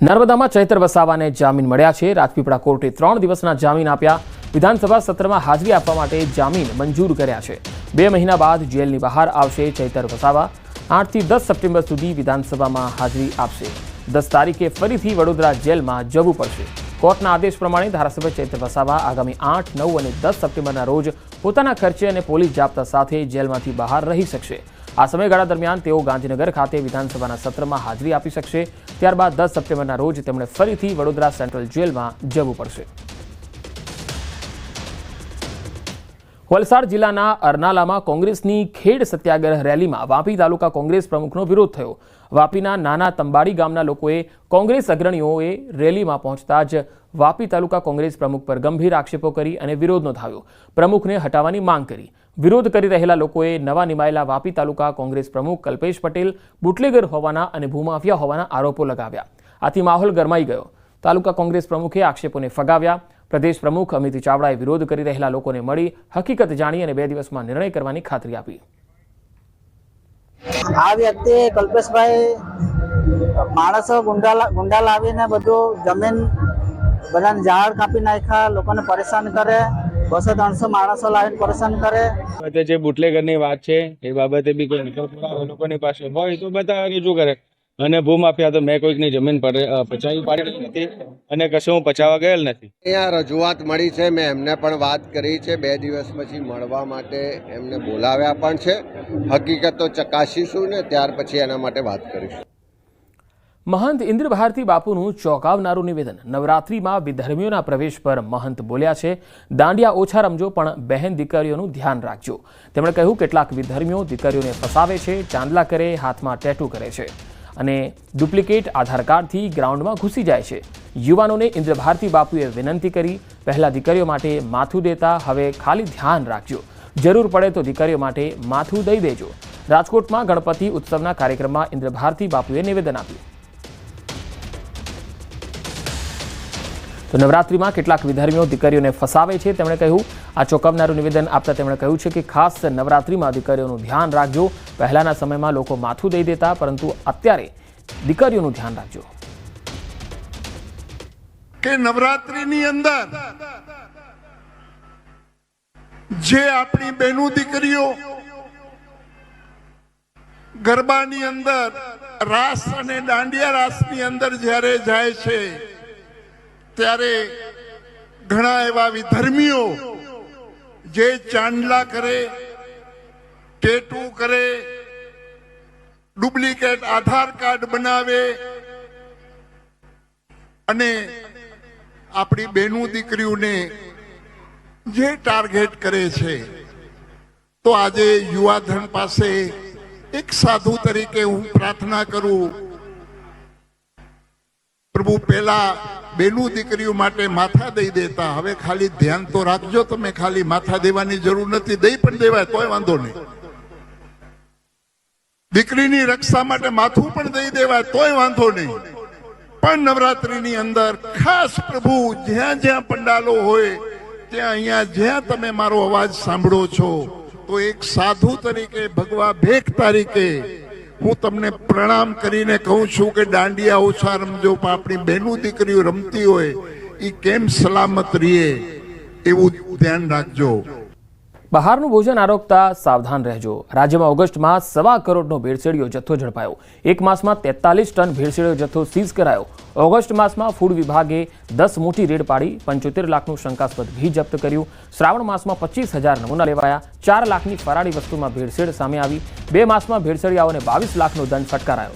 નર્મદામાં ચૈતર વસાવાને જામીન મળ્યા છે. રાજપીપળા કોર્ટે ત્રણ દિવસના જામીન આપ્યા. વિધાનસભા સત્રમાં હાજરી આપવા માટે જામીન મંજૂર કર્યા છે. બે મહિના બાદ જેલની બહાર આવશે ચૈતર વસાવા. આઠથી દસ સપ્ટેમ્બર સુધી વિધાનસભામાં હાજરી આપશે. દસ તારીખે ફરીથી વડોદરા જેલમાં જવું પડશે. કોર્ટના આદેશ પ્રમાણે ધારાસભ્ય ચૈતર વસાવા આગામી આઠ, નવ અને દસ સપ્ટેમ્બરના રોજ પોતાના ખર્ચે અને પોલીસ જાપ્તા સાથે જેલમાંથી બહાર રહી શકશે. આ સમયગાળા દરમિયાન તેઓ ગાંધીનગર ખાતે વિધાનસભાના સત્રમાં હાજરી આપી શકશે. ત્યારબાદ દસ સપ્ટેમ્બરના રોજ તેમણે ફરીથી વડોદરા સેન્ટ્રલ જેલમાં જવું પડશે. વલસાડ જિલ્લાના અરનાલામાં કોંગ્રેસની ખેડ સત્યાગ્રહ રેલીમાં વાપી તાલુકા કોંગ્રેસ પ્રમુખનો વિરોધ થયો. વાપીના નાના તંબાડી ગામના લોકોએ કોંગ્રેસ અગ્રણીઓએ રેલીમાં પહોંચતા જ વાપી તાલુકા કોંગ્રેસ પ્રમુખ પર ગંભીર આક્ષેપો કરી અને વિરોધ નોંધાવ્યો. પ્રમુખને હટાવવાની માંગ કરી. વિરોધ કરી રહેલા લોકોએ નવા નિમાયેલા વાપી તાલુકા કોંગ્રેસ પ્રમુખ કલ્પેશ પટેલ, બુટલેગર હોવાના અને ભૂમાફિયા હોવાના આરોપો લગાવ્યા. આથી માહોલ ગરમાઈ ગયો. તાલુકા કોંગ્રેસ પ્રમુખે આક્ષેપોને ફગાવ્યા. પ્રદેશ પ્રમુખ અમિત ચાવડાએ વિરોધ કરી રહેલા લોકોને મળી હકીકત જાણી અને બે દિવસમાં નિર્ણય કરવાની ખાતરી આપી. આ વ્યક્તિ કલ્પેશભાઈ માણસો ગુંડા ગુંડા લાવીને બધું જમીન બધાને ઝાડ કાપી નાખ્યા, લોકોને પરેશાન કરે બસો ત્રણસો માણસો લાવીને પરેશાન કરે. જે બુટલેગરની વાત છે એ બાબતે બી કોઈ નિકલ લોકોની પાસે હોય તો બધા રજૂ કરે. અને ભૂમાફિયા તો મેં કોઈકની જમીન પર પચાવી પાડી નથી અને કશું હું પચાવવા ગયેલ નથી. અહીંયા રજૂઆત મળી છે મેં એમને પણ વાત કરી છે બે દિવસ પછી મળવા માટે એમને બોલાવ્યા પણ છે. હકીકત તો ચકાસીશું ને ત્યાર પછી એના માટે વાત કરીશું. મહંત ઇન્દ્ર ભારતી બાપુનું ચોંકાવનારું નિવેદન. નવરાત્રિમાં વિધર્મીઓના પ્રવેશ પર મહંત બોલ્યા છે, દાંડિયા ઓછા રમજો, પણ બહેન દીકરીઓનું ધ્યાન રાખજો. તેમણે કહ્યું, કેટલાક વિધર્મીઓ દીકરીઓને ફસાવે છે, ચાંદલા કરે, હાથમાં ટેટુ કરે છે અને ડુપ્લિકેટ આધાર કાર્ડથી ગ્રાઉન્ડમાં ઘૂસી જાય છે. યુવાનોને ઇન્દ્ર ભારતી બાપુએ વિનંતી કરી, પહેલા દીકરીઓ માટે માથું દેતા, હવે ખાલી ધ્યાન રાખજો. જરૂર પડે તો દીકરીઓ માટે માથું દઈ દેજો. રાજકોટમાં ગણપતિ ઉત્સવના કાર્યક્રમમાં ઇન્દ્ર ભારતી બાપુએ નિવેદન આપ્યું. તો નવરાત્રિમાં કેટલાક વિધર્મીઓ દીકરીઓને ફસાવે છે, તેમણે કહ્યું. આ ચોંકાવનારું નિવેદન આપતા તેમણે કહ્યું છે કે ખાસ નવરાત્રિમાં દીકરીઓનું ધ્યાન રાખજો. પહેલાના સમયમાં લોકો માથું દઈ દેતા, પરંતુ અત્યારે દીકરીઓનું ધ્યાન રાખજો. કે નવરાત્રિની અંદર જે આપણી બહેનો દીકરીઓ ગરબાની અંદર રાસ અને દાંડિયા રાસની અંદર જ્યારે જાય છે ત્યારે ઘણા એવા વિધર્મીઓ જે ચાંદલા કરે, ટેટુ કરે, ડુપ્લિકેટ આધાર કાર્ડ બનાવે અને આપણી બેનું દીકરીઓને જે ટાર્ગેટ કરે છે, તો આજે યુવાધન પાસે એક સાધુ તરીકે હું પ્રાર્થના કરું. પ્રભુ પેલા બેનું દીકરીઓ માટે માથા દઈ દેતા. હવે ખાલી ધ્યાન તો રાખજો તમે, ખાલી માથા દેવાની જરૂર નથી. દઈ પણ દેવાય, તોય વાંધો નહીં. દીકરીની રક્ષા માટે માથું પણ દઈ દેવાય, તોય વાંધો નહીં. પણ નવરાત્રીની અંદર ખાસ પ્રભુ જ્યાં જ્યાં પંડાલો હોય, ત્યાં અહીંયા જ્યાં તમે મારો અવાજ સાંભળો છો, તો એક સાધુ તરીકે, ભગવા ભેખ તરીકે હું તમને પ્રણામ કરીને કહું છું કે દાંડિયા ઓછા રમજો, પણ આપણી બહેનો દીકરીઓ રમતી હોય એ કેમ સલામત રહીએ એવું ધ્યાન રાખજો. બહારનું ભોજન આરોગતા સાવધાન રહેજો. રાજ્યમાં ઓગસ્ટમાં સવા કરોડનો ભેળસેળિયો જથ્થો ઝડપાયો. એક માસમાં તેતાલીસ ટન ભેળસેળિયો જથ્થો સીઝ કરાયો. ઓગસ્ટ માસમાં ફૂડ વિભાગે દસ મોટી રેડ પાડી પંચોતેર લાખનું શંકાસ્પદ ઘી જપ્ત કર્યું. શ્રાવણ માસમાં પચીસ હજાર નમૂના લેવાયા. ચાર લાખની ફરાળી વસ્તુમાં ભેળસેળ સામે આવી. બે માસમાં ભેળસેળિયાઓને બાવીસ લાખનો દંડ ફટકારાયો.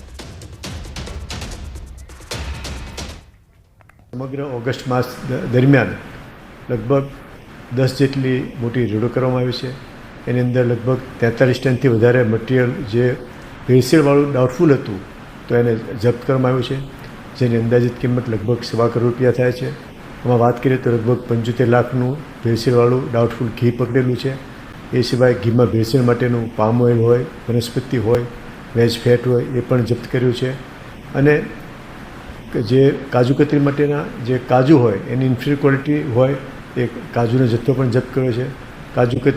સમગ્ર ઓગસ્ટ માસ દરમિયાન લગભગ દસ જેટલી મોટી રેડો કરવામાં આવી છે. એની અંદર લગભગ તેતાલીસ ટનથી વધારે મટીરિયલ જે ભેળસેળવાળું ડાઉટફુલ હતું, તો એને જપ્ત કરવામાં આવ્યું છે. જેની અંદાજિત કિંમત લગભગ સવા કરોડ રૂપિયા થાય છે. એમાં વાત કરીએ તો લગભગ પંચોતેર લાખનું ભેળસેળવાળું ડાઉટફુલ ઘી પકડેલું છે. એ સિવાય ઘીમાં ભેળસેળ માટેનું પામ ઓઇલ હોય, વનસ્પતિ હોય વેજ ફેટ હોય, એ પણ જપ્ત કર્યું છે. અને જે કાજુ કતરી માટેના જે કાજુ હોય, એની ઇન્ફિરિયર ક્વોલિટી હોય એ કાજુનો જથ્થો પણ જપ્ત કર્યો છે. કાજુ કતરી